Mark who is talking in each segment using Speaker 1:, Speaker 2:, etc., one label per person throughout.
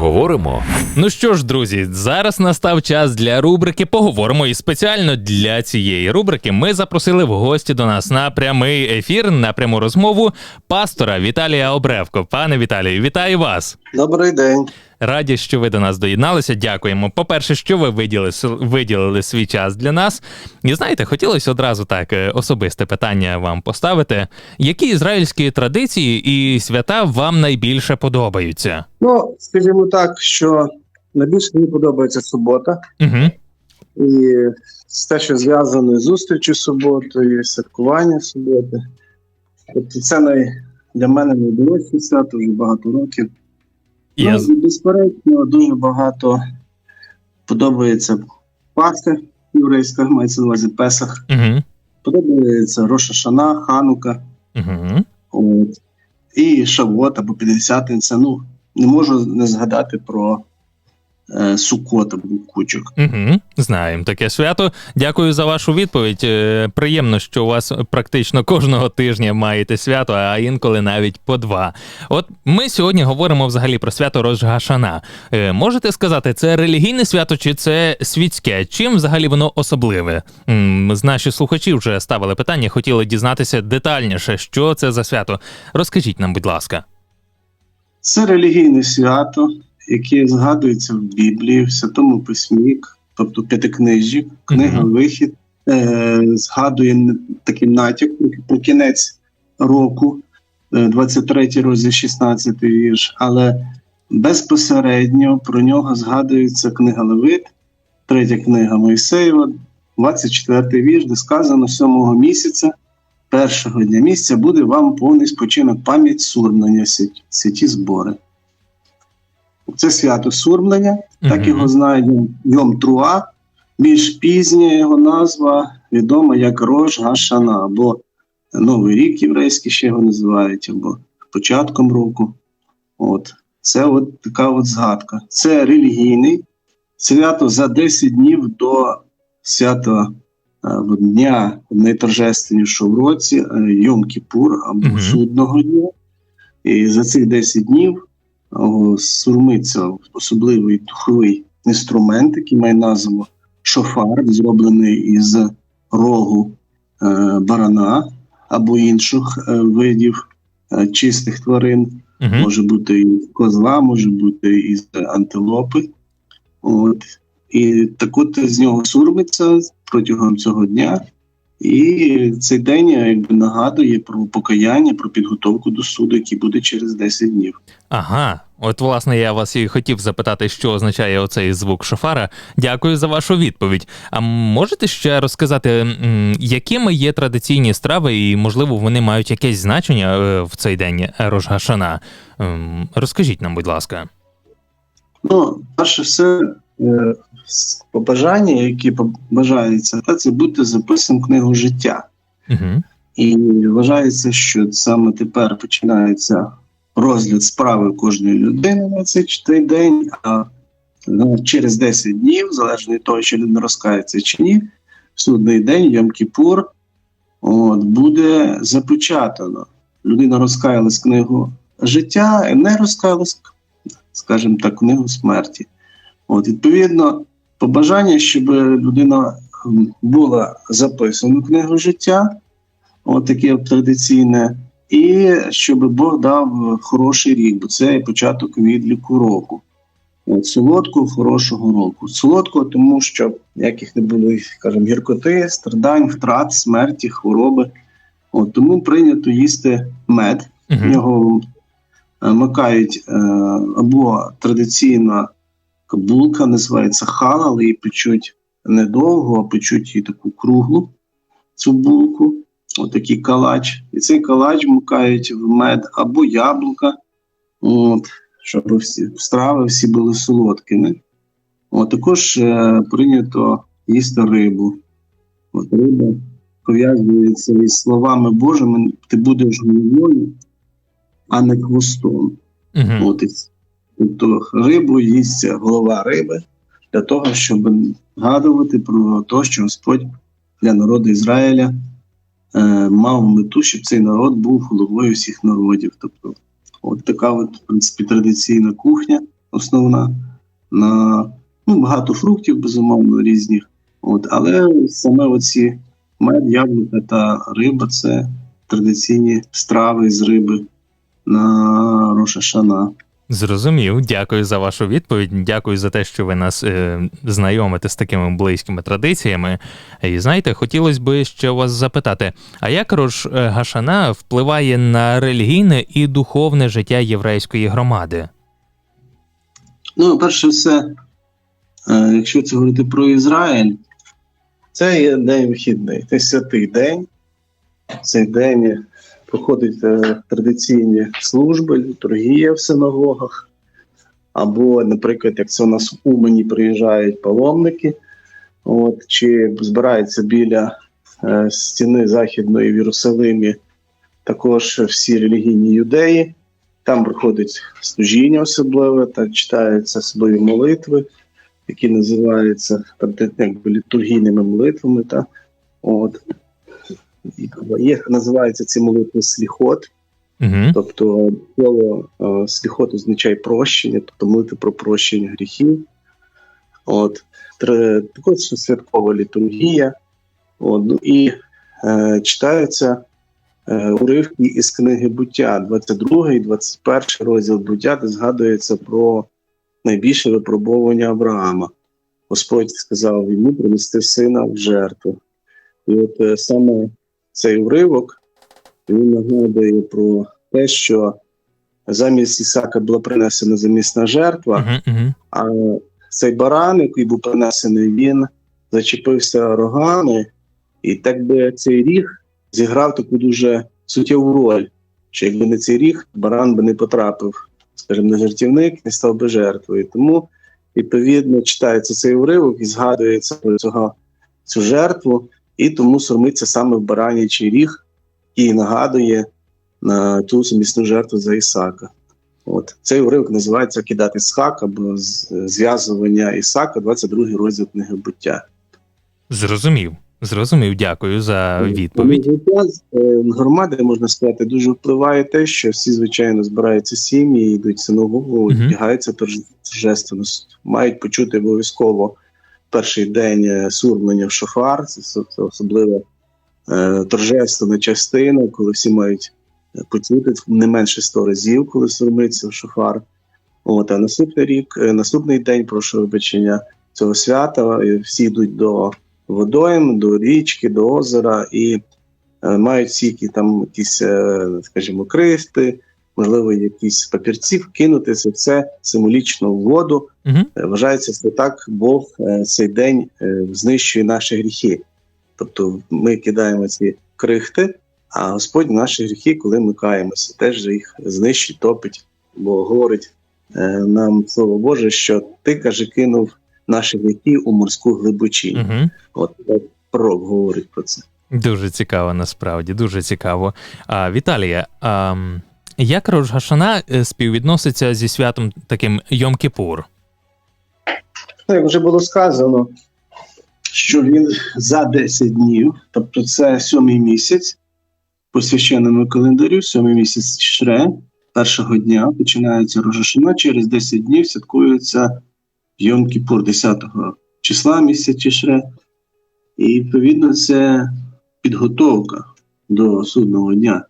Speaker 1: Поговоримо.
Speaker 2: Ну що ж, друзі, зараз настав час для рубрики Поговоримо. І спеціально для цієї рубрики ми запросили в гості до нас на прямий ефір, на пряму розмову пастора Віталія Обревко. Пане Віталію, вітаю вас!
Speaker 3: Добрий день.
Speaker 2: Раді, що ви до нас доєдналися. Дякуємо. По-перше, що ви виділили, виділили свій час для нас. І знаєте, хотілося одразу так е, особисте питання вам поставити. Які ізраїльські традиції і свята вам найбільше подобаються?
Speaker 3: Ну, скажімо так, що найбільше мені подобається субота,
Speaker 2: Угу.
Speaker 3: і те, що зв'язане з зустрічю суботою, святкування суботи. Тобто це най, для мене найдорожче свято вже багато років.
Speaker 2: Я...
Speaker 3: Ну, безперечно, дуже багато подобається Пасха єврейська, мається на увазі Песах.
Speaker 2: Угу.
Speaker 3: Подобається Роша Шана, Ханука.
Speaker 2: Угу.
Speaker 3: От. І Шавот або П'ятдесятниця. Ну, не можу не згадати про е, Сукот або Кучок.
Speaker 2: Угу, знаємо таке свято. Дякую за вашу відповідь. Е, Приємно, що у вас практично кожного тижня маєте свято, а інколи навіть по два. От ми сьогодні говоримо взагалі про свято Рожгашана. Е, Можете сказати, це релігійне свято чи це світське? Чим взагалі воно особливе? З Наші слухачі вже ставили питання, хотіли дізнатися детальніше, що це за свято. Розкажіть нам, будь ласка.
Speaker 3: Це релігійне свято, яке згадується в Біблії, в Святому Письмі, тобто п'ятикнижі, книга Вихід е, згадує такий натяк про, кінець року, е, 23 розділ, 16 вірш, але безпосередньо про нього згадується книга Левит, третя книга Моїсеєва, 24 вірш, де сказано сьомого місяця. Першого дня місяця буде вам повний спочинок пам'ять сурмлення, свят- святі збори. Це свято сурмлення, так його знають Йом Труа. Більш пізня його назва відома як Рож Гашана, або Новий рік єврейський ще його називають, або початком року. От. Це от така от згадка. Це релігійний свято за 10 днів до свята е, дня найторжественнішого в році е, Йом-Кіпур або
Speaker 2: Мгм.
Speaker 3: судного дня. І за цих 10 днів о, сурмиться особливий духовий інструмент, який має назву шофар, зроблений із рогу е, барана або інших е, видів е, чистих тварин.
Speaker 2: Угу.
Speaker 3: Може бути із козла, може бути із антилопи. От. І так от з нього сурмиться протягом цього дня. І цей день якби нагадує про покаяння, про підготовку до суду, який буде через 10 днів.
Speaker 2: Ага, от власне я вас і хотів запитати, що означає оцей звук шофара. Дякую за вашу відповідь. А можете ще розказати, якими є традиційні страви, і можливо вони мають якесь значення е, в цей день Рожгашана? Ем, Розкажіть нам, будь ласка.
Speaker 3: Ну, перше все, побажання, які побажаються, та це бути записаним в книгу життя.
Speaker 2: Угу.
Speaker 3: І вважається, що саме тепер починається розгляд справи кожної людини на цей день, а ну, через 10 днів, залежно від того, чи людина розкається чи ні, в судний день Йом-Кіпур от, буде запечатано. Людина розкаялась книгу життя, не розкаялась, скажімо так, книгу смерті. От, відповідно, побажання, щоб людина була записана в книгу життя, от таке традиційне, і щоб Бог дав хороший рік, бо це початок відліку року. От, солодкого, хорошого року. Солодкого, тому що ніяких не було, скажімо, гіркоти, страдань, втрат, смерті, хвороби. От, тому прийнято їсти мед.
Speaker 2: Угу.
Speaker 3: нього е, макають е, або традиційна булка, називається хала, але її печуть недовго, а печуть її таку круглу цю булку, отакий калач. І цей калач макають в мед або яблука, от, щоб всі страви всі були солодкими. От, також е, прийнято їсти рибу. От риба пов'язується із словами Божими, ти будеш головою, а не хвостом.
Speaker 2: Угу.
Speaker 3: От, тобто рибу їсть голова риби для того, щоб нагадувати про те, що Господь для народу Ізраїля е, мав мету, щоб цей народ був головою всіх народів. Тобто, от така от, в принципі, традиційна кухня. основна, на ну, багато фруктів, безумовно, різних. От, але саме оці мед, яблука та риба це традиційні страви з риби на Роша Шана.
Speaker 2: Зрозумів, дякую за вашу відповідь. Дякую за те, що ви нас е, знайомите з такими близькими традиціями. І знаєте, хотілося б ще вас запитати: а як Рош е, Гашана впливає на релігійне і духовне життя єврейської громади?
Speaker 3: Ну, перше все, е, якщо це говорити про Ізраїль, це є день вихідний, це святий день. Цей день проходять е, традиційні служби, літургія в синагогах. Або, наприклад, як це у нас в Умані приїжджають паломники, от, чи збираються біля е, стіни Західної в Єрусалимі також всі релігійні юдеї. Там проходить служіння особливе, та читаються особливі молитви, які називаються там, літургійними молитвами. Та, от. І Є, називаються ці молитви сліхот,
Speaker 2: Угу.
Speaker 3: тобто слово е, сліхот означає прощення, тобто молити про прощення гріхів. От. Також святкова літургія. От. Ну, і е, читаються е, уривки із книги буття, 22 і 21 розділ буття, де згадується про найбільше випробовування Авраама. Господь сказав йому принести сина в жертву. І от е, саме цей уривок він нагадує про те, що замість Ісака була принесена замісна жертва,
Speaker 2: Угу, угу.
Speaker 3: а цей баран, який був принесений, він зачепився рогами, і так би цей ріг зіграв таку дуже суттєву роль. Що якби не цей ріг, баран би не потрапив, скажімо, на жертівник, не став би жертвою. Тому, відповідно, читається цей уривок і згадується про цього, цю жертву, і тому сурмиться саме в баранячий ріг і нагадує на ту сумісну жертву за Ісака. От цей уривок називається Кидати Ісхак або зв'язування Ісака, 22 розділ книги буття.
Speaker 2: Зрозумів. Зрозумів, дякую за відповідь.
Speaker 3: Тому життя е, громади, можна сказати, дуже впливає те, що всі, звичайно, збираються сім'ї, йдуть синагогу,
Speaker 2: Мгм.
Speaker 3: вдягаються торжественно, мають почути обов'язково перший день е, сурмлення в шофар. Це, це, особливо е, торжественна частина, коли всі мають е, почути не менше 100 разів, коли сурмиться в шофар. От, а наступний рік, е, наступний день, прошу вибачення цього свята, всі йдуть до водойм, до річки, до озера і е, мають всі там якісь, е, скажімо, крихти, можливо, якісь папірці вкинути це все символічно в воду.
Speaker 2: Угу.
Speaker 3: Вважається, що так Бог е, цей день е, знищує наші гріхи. Тобто ми кидаємо ці крихти, а Господь наші гріхи, коли ми каємося, теж їх знищить, топить, бо говорить нам слово Боже, що ти каже, кинув наші гріхи у морську глибочинь.
Speaker 2: Угу.
Speaker 3: От пророк говорить про це.
Speaker 2: Дуже цікаво, насправді, дуже цікаво. А, Віталія, а, як Рош Гашана е, співвідноситься зі святом таким Йом-Кіпур?
Speaker 3: Як вже було сказано, що він за 10 днів, тобто це сьомий місяць по священному календарю, сьомий місяць Шре, першого дня починається Рожашина, через 10 днів святкується Йом Кіпур 10 числа місяця Тішре. І відповідно це підготовка до судного дня.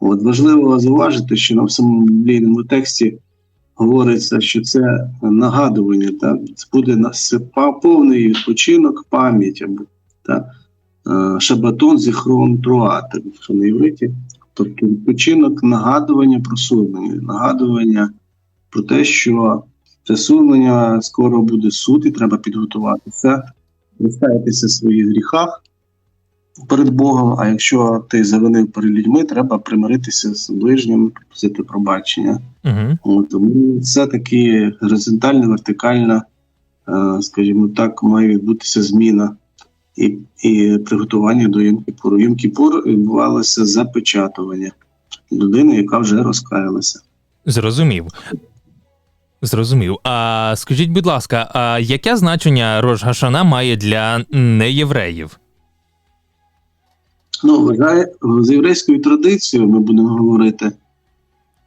Speaker 3: От важливо зауважити, що на всьому біблійному тексті говориться, що це нагадування, це буде на повний відпочинок, пам'ять або так? Е, шабатон зіхрон труа, що на євриті. Тобто відпочинок нагадування про сурмлення, нагадування про те, що це сурмлення скоро буде суд, і треба підготуватися, розкаятися в своїх гріхах перед Богом. А якщо ти завинив перед людьми, треба примиритися з ближнім, просити пробачення.
Speaker 2: Угу.
Speaker 3: Тому це таки горизонтальна, вертикальна, е, скажімо так, має відбутися зміна і, і приготування до Йом-Кіпуру. Йом-Кіпур відбувалося запечатування людини, яка вже розкаялася.
Speaker 2: Зрозумів. Зрозумів. А скажіть, будь ласка, а яке значення Рош Гашана має для неєвреїв?
Speaker 3: Ну, з єврейською традицією ми будемо говорити.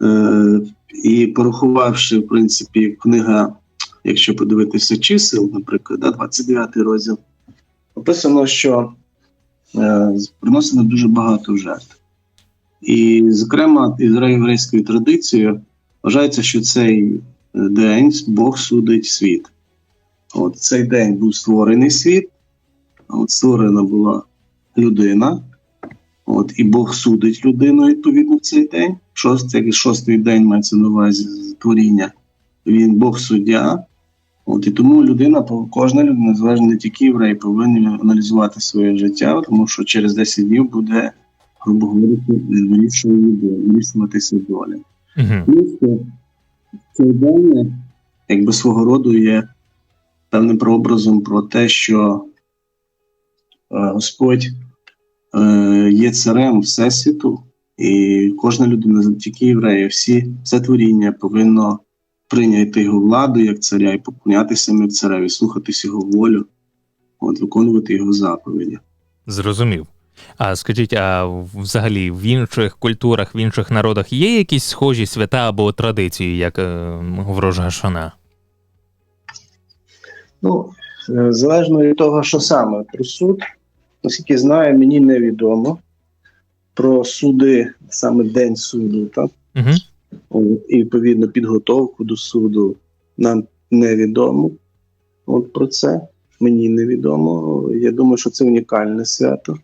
Speaker 3: Е, І порахувавши, в принципі, книга, якщо подивитися чисел, наприклад, да, 29 розділ, написано, що е, приносено дуже багато жертв. І, зокрема, із єврейською традицією вважається, що цей день Бог судить світ. От цей день був створений світ, от створена була людина, от, і Бог судить людину відповідно в цей день. Шостий, шостий день мається на увазі творіння. Він Бог суддя. От, і тому людина, кожна людина, залежно не тільки єврей, повинен аналізувати своє життя, тому що через 10 днів буде, грубо говорити, вирішуватися доля.
Speaker 2: Угу.
Speaker 3: Цей день, якби свого роду є певним прообразом про те, що е, Господь є царем Всесвіту, і кожна людина, не тільки євреї, всі все творіння повинно прийняти його владу як царя і поклонятися йому як цареві, слухатись його волю, от, виконувати його заповіді.
Speaker 2: Зрозумів. А скажіть, а взагалі в інших культурах, в інших народах є якісь схожі свята або традиції, як е, в Рожгашана?
Speaker 3: Ну, е, залежно від того, що саме про суд, наскільки знаю, мені невідомо про суди, саме день суду, так?
Speaker 2: Угу.
Speaker 3: І відповідно підготовку до суду нам невідомо. От про це мені невідомо. Я думаю, що це унікальне свято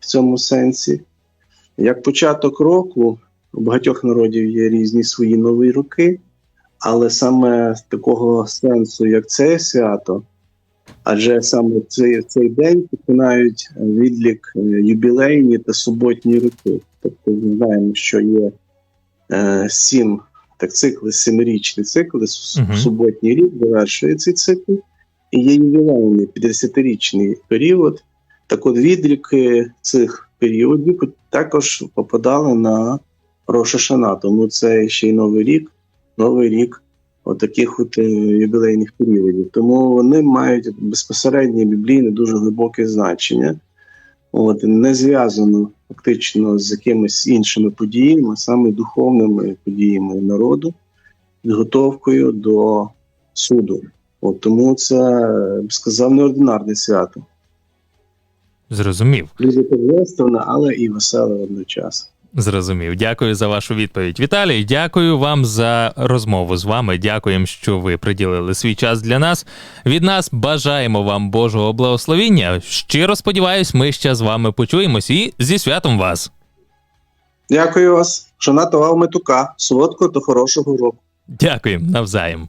Speaker 3: в цьому сенсі. Як початок року у багатьох народів є різні свої нові роки, але саме такого сенсу, як це свято, адже саме цей, цей день починають відлік е, юбілейні та суботні роки. Тобто ми знаємо, що є е, сім так цикли, семирічні цикли,
Speaker 2: Мгм.
Speaker 3: суботній рік завершує цей цикл, і є ювілейний 50-річний період. Так от відліки цих періодів також попадали на Роша Шана, тому це ще й новий рік, новий рік отаких от, е, юбілейних періодів. Тому вони мають безпосереднє біблійне дуже глибоке значення. От, не зв'язано фактично з якимись іншими подіями, саме духовними подіями народу, підготовкою до суду. От, тому це, я б сказав, неординарне свято.
Speaker 2: Зрозумів.
Speaker 3: Дуже торжественне, але і веселе одночасно.
Speaker 2: Зрозумів. Дякую за вашу відповідь. Віталій, дякую вам за розмову з вами. Дякуємо, що ви приділили свій час для нас. Від нас бажаємо вам Божого благословіння. Щиро сподіваюсь, ми ще з вами почуємось і зі святом вас.
Speaker 3: Дякую вас. Шана Товав Метука. Солодкого та хорошого року.
Speaker 2: Дякуємо навзаєм.